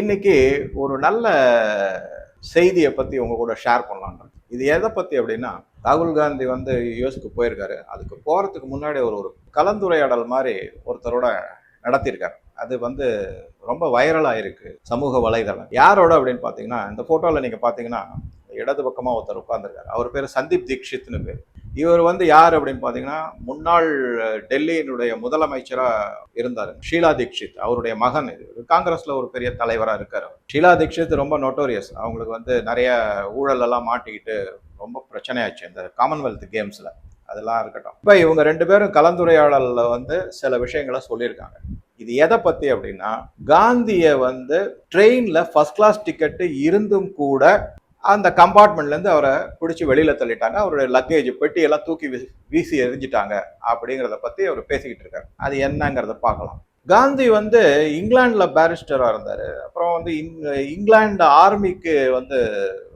இன்னைக்கு ஒரு நல்ல செய்தியை பத்தி உங்க கூட ஷேர் பண்ணலான்றது இது எதை பத்தி அப்படின்னா ராகுல் காந்தி வந்து யூஎஸ்க்கு போயிருக்காரு. அதுக்கு போறதுக்கு முன்னாடி ஒரு ஒரு கலந்துரையாடல் மாதிரி ஒருத்தரோட நடத்தியிருக்காரு. அது வந்து ரொம்ப வைரலாக இருக்கு சமூக வலைதளம். யாரோட அப்படின்னு பார்த்தீங்கன்னா இந்த ஃபோட்டோவில் நீங்கள் பார்த்தீங்கன்னா இடது பக்கமாக ஒருத்தர் உட்காந்துருக்காரு அவர் பேர் சந்தீப் தீக்ஷித்னு பேர். இவர் வந்து யார் அப்படின்னு பார்த்தீங்கன்னா முன்னாள் டெல்லியினுடைய முதலமைச்சராக இருந்தார். ஷீலா தீக்ஷித் அவருடைய மகன் இது. காங்கிரஸில் ஒரு பெரிய தலைவராக இருக்கார் ஷீலா தீக்ஷித் ரொம்ப நோட்டோரியஸ் அவங்களுக்கு வந்து நிறைய ஊழலெல்லாம் மாட்டிக்கிட்டு ரொம்ப பிரச்சனையாச்சு இந்த காமன்வெல்த் கேம்ஸில் அதெல்லாம் இருக்கட்டும். இப்போ இவங்க ரெண்டு பேரும் கலந்துரையாடலில் வந்து சில விஷயங்களை சொல்லியிருக்காங்க. இது எதை பற்றி அப்படின்னா காந்தியை வந்து ட்ரெயினில் ஃபர்ஸ்ட் கிளாஸ் டிக்கெட்டு இருந்தும் கூட அந்த கம்பார்ட்மெண்ட்லேருந்து அவரை பிடிச்சி வெளியில் தள்ளிட்டாங்க. அவருடைய லக்கேஜ் பெட்டியெல்லாம் தூக்கி வீசி- வீசி எரிஞ்சிட்டாங்க அப்படிங்கிறத பற்றி அவர் பேசிக்கிட்டு இருக்காரு. அது என்னங்கிறத பார்க்கலாம். காந்தி வந்து இங்கிலாண்டில் பேரிஸ்டராக இருந்தார். அப்புறம் வந்து இங்- இங்கிலாந்து ஆர்மிக்கு வந்து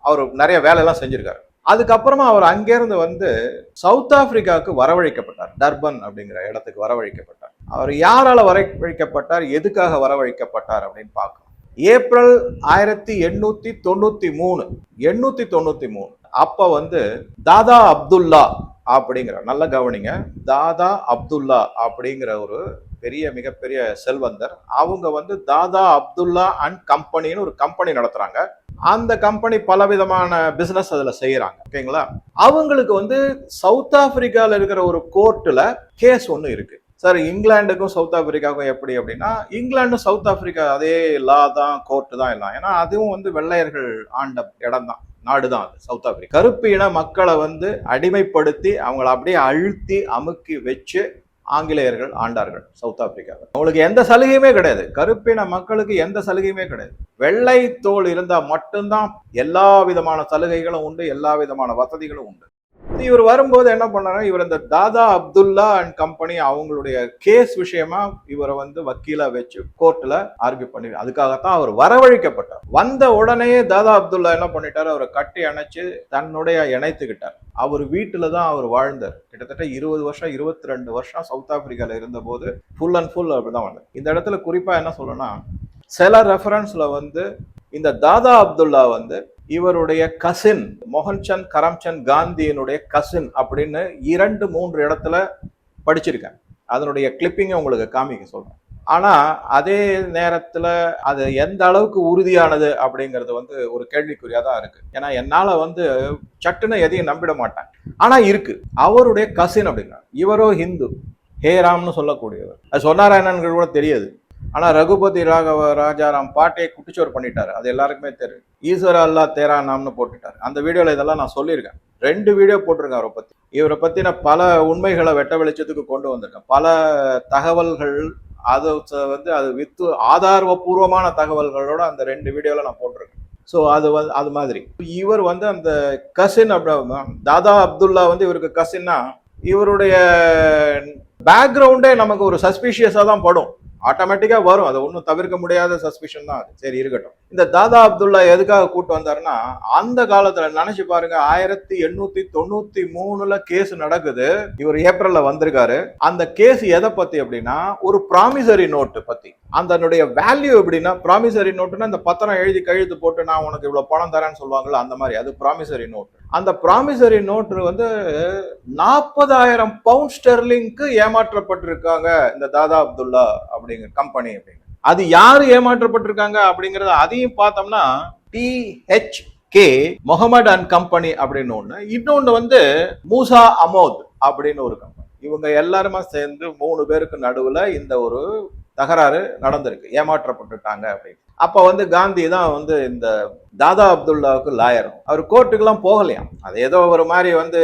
அவர் நிறைய வேலையெல்லாம் செஞ்சுருக்காரு. அதுக்கப்புறமா அவர் அங்கேருந்து வந்து சவுத் ஆப்பிரிக்காவுக்கு வரவழைக்கப்பட்டார். டர்பன் அப்படிங்கிற இடத்துக்கு வரவழைக்கப்பட்டார். அவர் யாரால வரவழைக்கப்பட்டார்? எதுக்காக வரவழைக்கப்பட்டார் அப்படின்னு பார்க்கலாம். ஏப்ரல் ஆயிரத்தி எண்ணூத்தி தொண்ணூத்தி மூணு. எண்ணூத்தி தொண்ணூத்தி மூணு. அப்ப வந்து தாதா அப்துல்லா அப்படிங்கிற நல்ல கவனிங்க. தாதா அப்துல்லா அப்படிங்கிற ஒரு பெரிய மிகப்பெரிய செல்வந்தர். அவங்க வந்து தாதா அப்துல்லா அண்ட் கம்பெனின்னு ஒரு கம்பெனி நடத்துறாங்க. அந்த கம்பெனி பலவிதமான பிசினஸ் அதுல செய்யறாங்க. ஓகேங்களா? அவங்களுக்கு வந்து சவுத் ஆப்பிரிக்கால இருக்கிற ஒரு கோர்ட்ல கேஸ் ஒன்று இருக்கு. சார் இங்கிலாந்துக்கும் சவுத் ஆப்பிரிக்காவுக்கும் எப்படி அப்படின்னா இங்கிலாந்து சவுத் ஆப்பிரிக்கா அதே லா தான் கோர்ட்டு தான் எல்லாம். ஏன்னா அதுவும் வந்து வெள்ளையர்கள் ஆண்ட இடம் தான் நாடு தான் அது சவுத் ஆப்பிரிக்கா. கருப்பு இன மக்களை வந்து அடிமைப்படுத்தி அவங்கள அப்படியே அழுத்தி அமுக்கி வச்சு ஆங்கிலேயர்கள் ஆண்டார்கள் சவுத் ஆப்பிரிக்காவில் அவங்களுக்கு எந்த சலுகையுமே கிடையாது. கருப்பின மக்களுக்கு எந்த சலுகையுமே கிடையாது. வெள்ளை தோல் இருந்தால் மட்டும்தான் எல்லா விதமான சலுகைகளும் உண்டு எல்லா விதமான வசதிகளும் உண்டு. இவர் வரும்போது என்ன பண்ணாரு இவர் இந்த தாதா அப்துல்லா அண்ட் கம்பெனி அவங்களுடைய கேஸ் விஷயமா இவரை வந்து வக்கீலா வச்சு கோர்ட்ல ஆர்கியூ பண்ணி அதுக்காகத்தான் அவர் வரவழைக்கப்பட்டார். வந்த உடனே தாதா அப்துல்லா என்ன பண்ணிட்டாரு அவரை கட்டி அணைச்சு தன்னுடைய இணைத்துக்கிட்டார். அவர் வீட்டுல தான் அவர் வாழ்ந்தார். கிட்டத்தட்ட இருபது வருஷம் இருபத்தி ரெண்டு வருஷம் சவுத் ஆப்பிரிக்கால இருந்தபோது ஃபுல் அண்ட் ஃபுல் அப்படிதான் வந்தார். இந்த இடத்துல குறிப்பா என்ன சொல்லணும்னா சில ரெஃபரன்ஸ்ல வந்து இந்த தாதா அப்துல்லா வந்து இவருடைய கசின் மோகன்சந்த் கரம்சந்த் காந்தியினுடைய கசின் அப்படின்னு இரண்டு மூன்று இடத்துல படிச்சிருக்கேன் அதனுடைய கிளிப்பிங்கை உங்களுக்கு காமிக்க சொல்கிறேன் ஆனால் அதே நேரத்தில் அது எந்த அளவுக்கு உறுதியானது அப்படிங்கிறது வந்து ஒரு கேள்விக்குறியாக தான் இருக்குது ஏன்னா என்னால் வந்து சட்டுன்னு எதையும் நம்பிட மாட்டேன். ஆனால் இருக்குது அவருடைய கசின் அப்படின்னா இவரோ ஹிந்து ஹேராம்னு சொல்லக்கூடியவர். அது சொன்னாரா என்னன்னு கூட தெரியாது. ஆனால் ரகுபதி ராகவ ராஜாராம் பாட்டையை குட்டிச்சோறு பண்ணிட்டார். அது எல்லாருக்குமே தெரியும் ஈஸ்வர அல்லா தேரா நாம்னு போட்டுட்டார். அந்த வீடியோவில் இதெல்லாம் நான் சொல்லியிருக்கேன். ரெண்டு வீடியோ போட்டிருக்கேன் அவரை பற்றி இவரை பற்றின பல உண்மைகளை வெட்ட வெளிச்சத்துக்கு கொண்டு வந்திருக்கேன். பல தகவல்கள் அது வந்து அது வித்து ஆதாரபூர்வமான தகவல்களோட அந்த ரெண்டு வீடியோவில் நான் போட்டிருக்கேன். ஸோ அது வந்து அது மாதிரி. இவர் வந்து அந்த கசின் அப்படி தாதா அப்துல்லா வந்து இவருக்கு கசின்னா இவருடைய பேக்ரவுண்டே நமக்கு ஒரு சஸ்பீஷியஸாக தான் படும். ஆட்டோமேட்டிக்காக வரும். அது ஒன்றும் தவிர்க்க முடியாத சஸ்பிஷன் தான் அது. சரி இருக்கட்டும். இந்த தாதா அப்துல்லா எதுக்காக கூட்டு வந்தாருன்னா அந்த காலத்தில் நினைச்சு பாருங்க ஆயிரத்தி எண்ணூத்தி தொண்ணூத்தி மூணுல கேஸ் நடக்குது. இவர் ஏப்ரல்ல வந்திருக்காரு. அந்த கேஸ் எதை பத்தி அப்படின்னா ஒரு ப்ராமிசரி நோட்டு பத்தி. அதனுடைய வேல்யூ எப்படின்னா ப்ராமிசரி நோட்டுன்னா இந்த பத்திரம் எழுதி கழுத்து போட்டு நான் உனக்கு இவ்வளவு பணம் தரேன்னு சொல்லுவாங்கல்ல அந்த மாதிரி. அது ப்ராமிசரி நோட் அந்த ப்ராமிசரி நோட்டு வந்து நாற்பதாயிரம் பவுண்ட் ஸ்டெர்லிங்க்கு ஏமாற்றப்பட்டிருக்காங்க இந்த தாதா அப்துல்லா அப்படிங்கிற கம்பெனி அப்படின்னு அது யாரு ஏமாற்றப்பட்டிருக்காங்க அப்படிங்கறத அதையும் பார்த்தோம்னா D H K Muhammad and company அப்படின்னு ஒண்ணு. இன்னொன்னு வந்து மூசா அமோத் அப்படின்னு ஒரு கம்பெனி இவங்க எல்லாருமே சேர்ந்து மூணு பேருக்கு நடுவுல இந்த ஒரு தகராறு நடந்திருக்கு. ஏமாற்றப்பட்டுட்டாங்க அப்படின்னு. அப்ப வந்து காந்தி தான் வந்து இந்த தாதா அப்துல்லாவுக்கு லாயர் அவர் கோர்ட்டுக்கெல்லாம் போகலையாம் அது ஏதோ ஒரு மாதிரி வந்து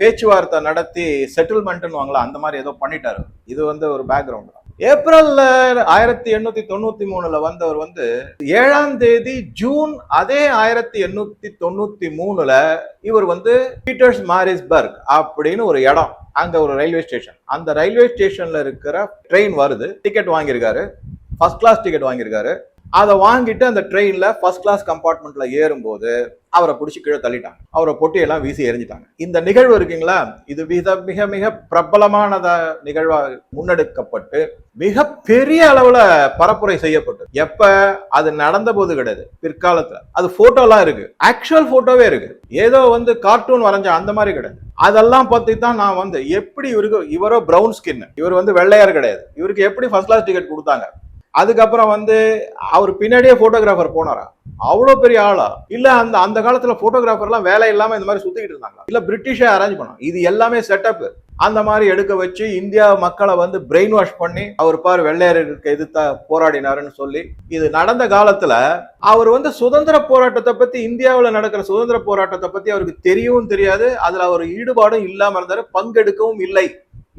பேச்சுவார்த்தை நடத்தி செட்டில்மெண்ட்னு வாங்கலாம் அந்த மாதிரி ஏதோ பண்ணிட்டாரு. இது வந்து ஒரு பேக்ரவுண்ட் ஏப்ரல்ல ஆயிரத்தி எண்ணூத்தி தொண்ணூத்தி மூணுல வந்தவர் வந்து ஏழாம் தேதி ஜூன் அதே ஆயிரத்தி எண்ணூத்தி தொண்ணூத்தி மூணுல இவர் வந்து பீட்டர்ஸ் மாரிஸ்பர்க் அப்படின்னு ஒரு இடம். அங்க ஒரு ரயில்வே ஸ்டேஷன். அந்த ரயில்வே ஸ்டேஷன்ல இருக்கிற ட்ரெயின் வருது. டிக்கெட் வாங்கியிருக்காரு. ஃபர்ஸ்ட் கிளாஸ் டிக்கெட் வாங்கியிருக்காரு. அதை வாங்கிட்டு அந்த ட்ரெயினில் ஃபர்ஸ்ட் கிளாஸ் கம்பார்ட்மெண்ட்ல ஏறும்போது அவரை பிடிச்சி கீழே தள்ளிட்டாங்க. அவரை பொட்டியெல்லாம் வீசி எரிஞ்சிட்டாங்க இந்த நிகழ்வு இருக்குங்களா? இது மிக மிக மிக பிரபலமானத நிகழ்வாக முன்னெடுக்கப்பட்டு மிக பெரிய அளவில் பரப்புரை செய்யப்பட்டது. எப்ப? அது நடந்த போது கிடையாது. பிற்காலத்தில். அது போட்டோலாம் இருக்கு. ஆக்சுவல் போட்டோவே இருக்கு. ஏதோ வந்து கார்ட்டூன் வரைஞ்ச அந்த மாதிரி கிடையாது. அதெல்லாம் பத்தி தான் நான் வந்து எப்படி இவருக்கு இவரோ பிரவுன் ஸ்கின் இவர் வந்து வெள்ளையார் கிடையாது. இவருக்கு எப்படி ஃபர்ஸ்ட் கிளாஸ் டிக்கெட் கொடுத்தாங்க? அதுக்கப்புறம் வந்து அவர் பின்னாடியே போட்டோகிராஃபர் போனாரா? அவ்வளோ பெரிய ஆளா? இல்ல அந்த அந்த காலத்துல போட்டோகிராஃபர்லாம் வேலை இல்லாம இந்த மாதிரி சுத்திக்கிட்டு இருந்தாங்க இல்ல பிரிட்டிஷே அரேஞ்ச் பண்ணோம் இது எல்லாமே செட்டப் அந்த மாதிரி எடுக்க வச்சு இந்தியா மக்களை வந்து பிரெயின் வாஷ் பண்ணி அவர் பார் வெள்ளையர்களுக்கு எதிர்த்தா போராடினாருன்னு சொல்லி இது நடந்த காலத்துல அவர் வந்து சுதந்திர போராட்டத்தை பத்தி இந்தியாவில் நடக்கிற சுதந்திர போராட்டத்தை பத்தி அவருக்கு தெரியவும் தெரியாது. அதுல அவர் ஈடுபாடும் இல்லாம இருந்தாரு பங்கெடுக்கவும் இல்லை.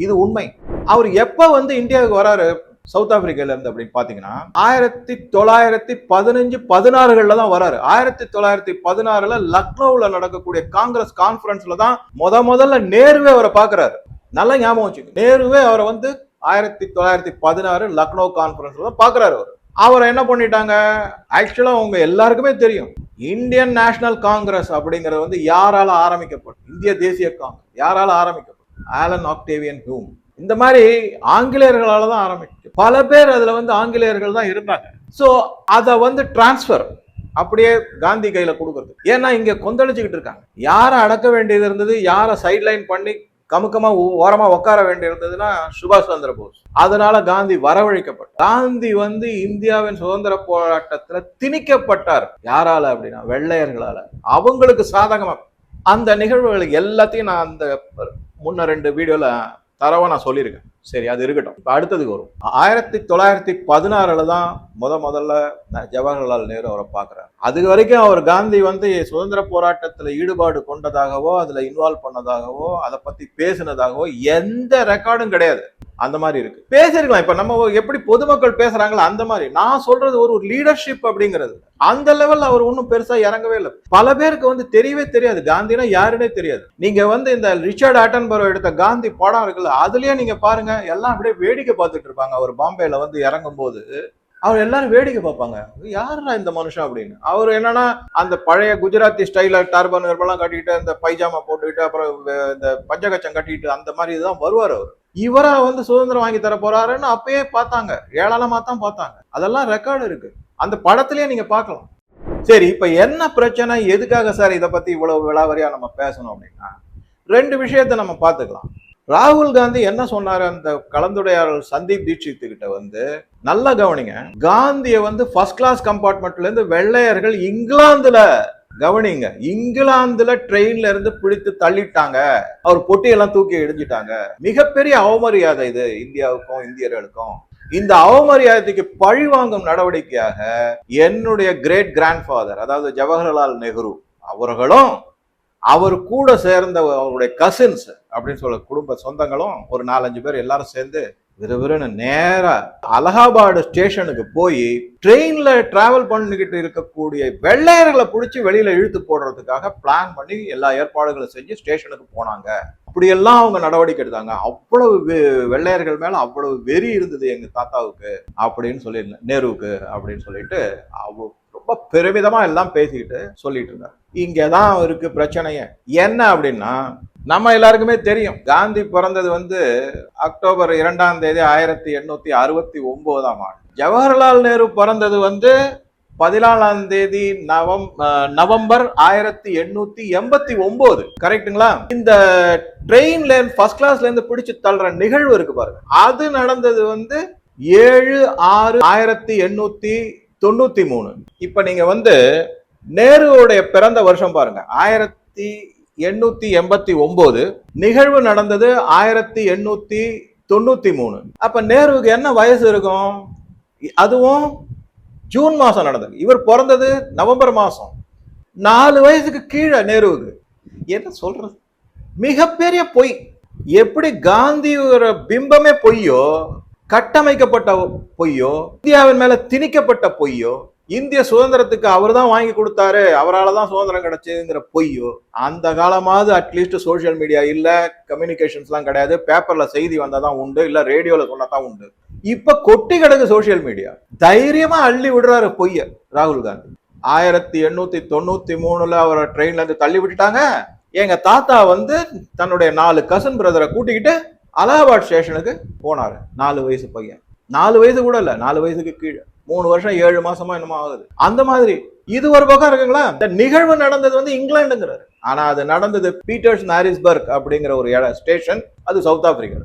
இது உண்மை. அவர் எப்ப வந்து இந்தியாவுக்கு வராரு? சவுத் ஆப்பிரிக்கால இருந்து அப்படின்னு பாத்தீங்கன்னா ஆயிரத்தி தொள்ளாயிரத்தி பதினஞ்சு பதினாறுகள்ல தான் வராரு. ஆயிரத்தி தொள்ளாயிரத்தி பதினாறுல லக்னோவில் நடக்கக்கூடிய காங்கிரஸ் கான்பரன்ஸ்ல தான் முத முதல்ல நேருவே அவரை பாக்குறாரு. நல்லா ஞாபகம் வச்சுங்க நேருவே அவரை வந்து ஆயிரத்தி தொள்ளாயிரத்தி பதினாறு லக்னோ கான்பரன்ஸ்ல தான் பாக்குறாரு அவர். அவரை என்ன பண்ணிட்டாங்க? ஆக்சுவலா உங்க எல்லாருக்குமே தெரியும். இந்தியன் நேஷனல் காங்கிரஸ் அப்படிங்கறது வந்து யாரால ஆரம்பிக்கப்படும் இந்திய தேசிய காங்கிரஸ். யாரால ஆரம்பிக்கப்படும் ஆலன் ஆக்டேவியன் ஹூம். இந்த மாதிரி ஆங்கிலேயர்களால தான் ஆரம்பிச்சு பல பேர் அதுல வந்து ஆங்கிலேயர்கள் தான் இருந்தாங்க. ஸோ அதை வந்து டிரான்ஸ்ஃபர் அப்படியே காந்தி கையில கொடுக்கறது. ஏன்னா இங்க கொந்தளிச்சுக்கிட்டு இருக்காங்க. யாரை அடக்க வேண்டியது இருந்தது? யாரை சைட்லைன் பண்ணி கமுக்கமா ஓரமாக ஓரமா உட்கார வேண்டியிருந்ததுன்னா சுபாஷ் சந்திர போஸ். அதனால காந்தி வரவழைக்கப்பட்டார். காந்தி வந்து இந்தியாவின் சுதந்திர போராட்டத்துல திணிக்கப்பட்டார். யாரால அப்படின்னா வெள்ளையர்களால. அவங்களுக்கு சாதகமா. அந்த நிகழ்வுகளுக்கு எல்லாத்தையும் நான் அந்த முன்ன ரெண்டு வீடியோல தரவாக நான் சொல்லியிருக்கேன் சரி அது இருக்கட்டும். இப்போ அடுத்ததுக்கு வரும். ஆயிரத்தி தொள்ளாயிரத்தி பதினாறுல தான் முத முதல்ல நான் ஜவஹர்லால் நேரு அவரை பார்க்குறாரு. அது வரைக்கும் அவர் காந்தி வந்து சுதந்திர போராட்டத்தில் ஈடுபாடு கொண்டதாகவோ அதில் இன்வால்வ் பண்ணதாகவோ அதை பற்றி பேசினதாகவோ எந்த ரெக்கார்டும் கிடையாது. அந்த மாதிரி இருக்கு. பேசிருக்கலாம் இப்ப நம்ம எப்படி பொதுமக்கள் பேசுறாங்களோ அந்த மாதிரி. நான் சொல்றது ஒரு லீடர்ஷிப் அப்படிங்கிறது. அந்த லெவல்ல அவர் ஒன்றும் பெருசா இறங்கவே இல்லை. பல பேருக்கு வந்து தெரியவே தெரியாது. காந்தினா யாருன்னே தெரியாது. நீங்க வந்து இந்த ரிச்சர்ட் ஆட்டன்பரோ எடுத்த காந்தி படம் இருக்குல்ல அதுலயே நீங்க பாருங்க எல்லாம் அப்படியே வேடிக்கை பார்த்துட்டு இருப்பாங்க. அவர் பாம்பேல வந்து இறங்கும் போது அவர் எல்லாரும் வேடிக்கை பார்ப்பாங்க. யாருடா இந்த மனுஷன்? அப்படின்னு. அவர் என்னன்னா அந்த பழைய குஜராத்தி ஸ்டைல டர்பன் எல்லாம் கட்டிக்கிட்டு அந்த பைஜாமா போட்டுக்கிட்டு அப்புறம் இந்த பஞ்சகச்சம் கட்டிக்கிட்டு அந்த மாதிரி இதுதான் வருவார் அவர். இவரா வந்து சுதந்திரம் வாங்கி தர போறாருன்னு அப்பயே பார்த்தாங்க. ஏழாளமா தான் பார்த்தாங்க. அதெல்லாம் ரெக்கார்டு இருக்கு. அந்த படத்திலேயே நீங்க பார்க்கலாம். சரி இப்ப என்ன பிரச்சனை? எதுக்காக சார் இதை பத்தி இவ்வளவு விளாவரியா நம்ம பேசணும் அப்படின்னா ரெண்டு விஷயத்த நம்ம பார்த்துக்கலாம். ராகுல் காந்தி என்ன சொன்னார்? அந்த கலந்துரையாடல் சந்தீப் தீட்சித் கிட்ட வந்து நல்லா கவனிங்க. காந்தியை வந்து ஃபர்ஸ்ட் கிளாஸ் கம்பார்ட்மெண்ட்ல இருந்து வெள்ளையர்கள் இங்கிலாந்துல கவனிங்க. இங்கிலாந்துல ட்ரெயின்ல இருந்து பிடித்து தள்ளிட்டாங்க. அவர் பொட்டியெல்லாம் தூக்கி எரிஞ்சிட்டாங்க மிகப்பெரிய அவமரியாதை இது இந்தியாவுக்கும் இந்தியர்களுக்கும். இந்த அவமரியாதைக்கு பழி வாங்கும் நடவடிக்கையாக என்னுடைய கிரேட் கிராண்ட்ஃபாதர் அதாவது ஜவஹர்லால் நெஹ்ரு அவர்களும் அவர் கூட சேர்ந்த அவருடைய கசின்ஸ் அப்படின்னு சொல்ல குடும்ப சொந்தங்களும் ஒரு நாலஞ்சு பேர் எல்லாரும் சேர்ந்து விறுவிறுன்னு நேரா அலகாபாடு ஸ்டேஷனுக்கு போய் ட்ரெயின்ல டிராவல் பண்ணிக்கிட்டு இருக்கக்கூடிய வெள்ளையர்களை பிடிச்சி வெளியில இழுத்து போடுறதுக்காக பிளான் பண்ணி எல்லா ஏற்பாடுகளும் செஞ்சு ஸ்டேஷனுக்கு போனாங்க. அப்படியெல்லாம் அவங்க நடவடிக்கை எடுத்தாங்க. அவ்வளவு வெ- வெள்ளையர்கள் மேல அவ்வளவு வெறி இருந்தது எங்க தாத்தாவுக்கு அப்படின்னு சொல்லி நேருவுக்கு அப்படின்னு சொல்லிட்டு ரொம்ப பெருமிதமா எல்லாம் பேசிக்கிட்டு சொல்லிட்டு இருந்தார். இங்கதான் இருக்கு பிரச்சனையே. என்ன அப்படின்னா நம்ம எல்லாருக்குமே தெரியும். காந்தி பிறந்தது வந்து அக்டோபர் இரண்டாம் தேதி ஆயிரத்தி எண்ணூத்தி அறுபத்தி ஒன்பதாம் ஆண்டு. ஜவஹர்லால் நேரு பிறந்தது வந்து பதினாலாம் தேதி நவம் நவம்பர் ஆயிரத்தி எண்ணூத்தி எண்பத்தி ஒன்பது. கரெக்ட்டுங்களா? இந்த ட்ரெயின்ல ஃபர்ஸ்ட் கிளாஸ்ல இருந்து பிடிச்சு தள்ளுற நிகழ்வு இருக்கு பாருங்க. அது நடந்தது வந்து ஏழு ஆறு ஆயிரத்தி எண்ணூத்தி தொண்ணூத்தி மூணு. இப்ப நீங்க வந்து நேருவுடைய பிறந்த வருஷம் பாருங்க. ஆயிரத்தி எண்ணூத்தி எண்பத்தி ஒன்பது நிகழ்வு நடந்தது ஆயிரத்தி எண்ணூத்தி தொண்ணூத்தி மூணு. அப்ப நேருவுக்கு என்ன வயசு இருக்கும்? அதுவும் ஜூன் மாசம் நடந்தது. இவர் பிறந்தது நவம்பர் மாசம். நாலு வயசுக்கு கீழே நேருவுக்கு. என்ன சொல்றது? மிகப்பெரிய பொய். எப்படி காந்தியோட பிம்பமே பொய்யோ கட்டமைக்கப்பட்ட பொய்யோ இந்தியாவின் மேல திணிக்கப்பட்ட பொய்யோ இந்திய சுதந்திரத்துக்கு அவர் தான் வாங்கி கொடுத்தாரு அவரால் தான் சுதந்திரம் கிடைச்சதுங்கிற பொய்யோ அந்த காலமாவது அட்லீஸ்ட் சோஷியல் மீடியா இல்ல கம்யூனிகேஷன்ஸ்லாம் கிடையாது பேப்பர்ல செய்தி வந்தால் தான் உண்டு இல்ல ரேடியோல சொன்னதான் உண்டு. இப்ப கொட்டி கிடக்கு சோசியல் மீடியா தைரியமா அள்ளி விடுறாரு பொய்ய ராகுல் காந்தி. ஆயிரத்தி எண்ணூத்தி தொண்ணூத்தி மூணுல அவரை ட்ரெயின்ல இருந்து தள்ளி விட்டுட்டாங்க. எங்க தாத்தா வந்து தன்னுடைய நாலு கசன் பிரதரை கூட்டிக்கிட்டு அலகாபாத் ஸ்டேஷனுக்கு போனாரு. நாலு வயசு பையன். நாலு வயசு கூட இல்லை நாலு வயசுக்கு கீழே. மூணு வருஷம் ஏழு மாசமா என்னமோ ஆகுது. அந்த மாதிரி இது ஒரு பக்கம் இருக்குங்களா? இந்த நிகழ்வு நடந்தது வந்து இங்கிலாந்துங்கிறாரு. ஆனா அது நடந்தது பீட்டர்ஸ் நாரிஸ்பர்க் அப்படிங்கிற ஒரு இட ஸ்டேஷன். அது சவுத் ஆப்பிரிக்கா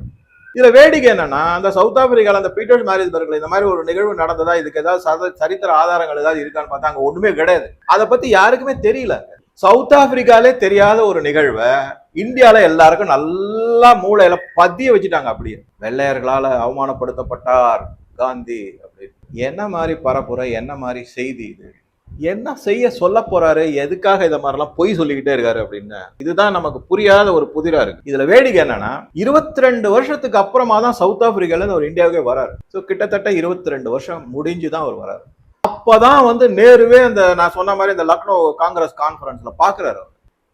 இதுல வேடிக்கை என்னன்னா அந்த சவுத் ஆப்பிரிக்கால அந்த பீட்டர்ஸ் மேரிஸ்பர்க்ல இந்த மாதிரி ஒரு நிகழ்வு நடந்ததா இதுக்கு ஏதாவது சரித்திர ஆதாரங்கள் ஏதாவது இருக்கான்னு பார்த்தா அங்க ஒண்ணுமே கிடையாது. அதை பத்தி யாருக்குமே தெரியல சவுத் ஆப்பிரிக்காலே தெரியாத ஒரு நிகழ்வை இந்தியால எல்லாருக்கும் நல்லா மூளையில பதிய வச்சுட்டாங்க அப்படியே. வெள்ளையர்களால அவமானப்படுத்தப்பட்டார் காந்தி அப்படின்னு. என்ன மாதிரி பரப்புரை என்ன மாதிரி செய்தி இது? என்ன செய்ய சொல்ல போறாரு? எதுக்காக இதை மாதிரிலாம் பொய் சொல்லிக்கிட்டே இருக்காரு அப்படின்னு. இதுதான் நமக்கு புரியாத ஒரு புதிரா இருக்கு. இதுல வேடிக்கை என்னன்னா இருபத்தி ரெண்டு வருஷத்துக்கு அப்புறமா தான் சவுத் ஆப்பிரிக்கால இருந்து அவர் இந்தியாவுக்கே வராரு. ஸோ கிட்டத்தட்ட இருபத்தி ரெண்டு வருஷம் முடிஞ்சு தான் அவர் வராரு. அப்பதான் வந்து நேருவே அந்த நான் சொன்ன மாதிரி இந்த லக்னோ காங்கிரஸ் கான்ஃபரன்ஸ்ல பாக்குறாரு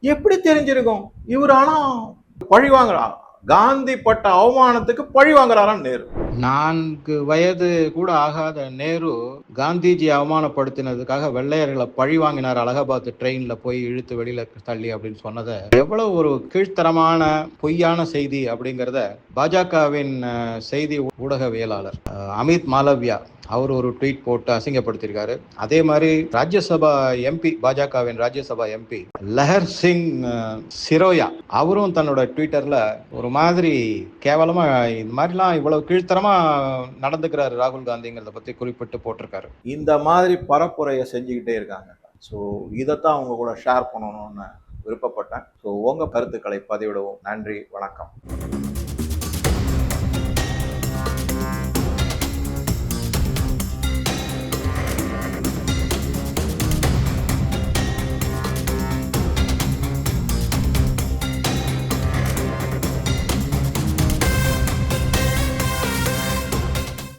எப்படி தெரிஞ்சிருக்கும்? இவர் ஆனா பழி வாங்குறா. காந்தி பட்ட அவமானத்துக்கு பழி வாங்குறாராம் நேரு. நான்கு வயது கூட ஆகாத நேரு காந்திஜி அவமானப்படுத்தினதுக்காக வெள்ளையர்களை பழி வாங்கினார் அலகாபாத் ட்ரெயின்ல போய் இழுத்து வெளியில தள்ளி அப்படின்னு சொன்னதை. எவ்வளவு ஒரு கீழ்த்தரமான பொய்யான செய்தி அப்படிங்கிறத பாஜகவின் செய்தி ஊடகவியலாளர் அமித் மாலவ்யா அவர் ஒரு ட்வீட் போட்டு அசிங்கப்படுத்தியிருக்காரு. அதே மாதிரி ராஜ்யசபா எம்பி பாஜகவின் ராஜ்யசபா எம்பி லஹர் சிங் சிரோயா அவரும் தன்னோட ட்விட்டர்ல ஒரு மாதிரி கேவலமா இந்த மாதிரிலாம் இவ்வளவு கீழ்த்தரமா நடந்துக்கிறாரு ராகுல் காந்திங்கிறத பத்தி குறிப்பிட்டு போட்டிருக்காரு. இந்த மாதிரி பரப்புரையை செஞ்சுக்கிட்டே இருக்காங்க. ஸோ இதைத்தான் அவங்க கூட ஷேர் பண்ணணும்னு விருப்பப்பட்டேன். ஸோ உங்க கருத்துக்களை பதிவிடவும். நன்றி வணக்கம்.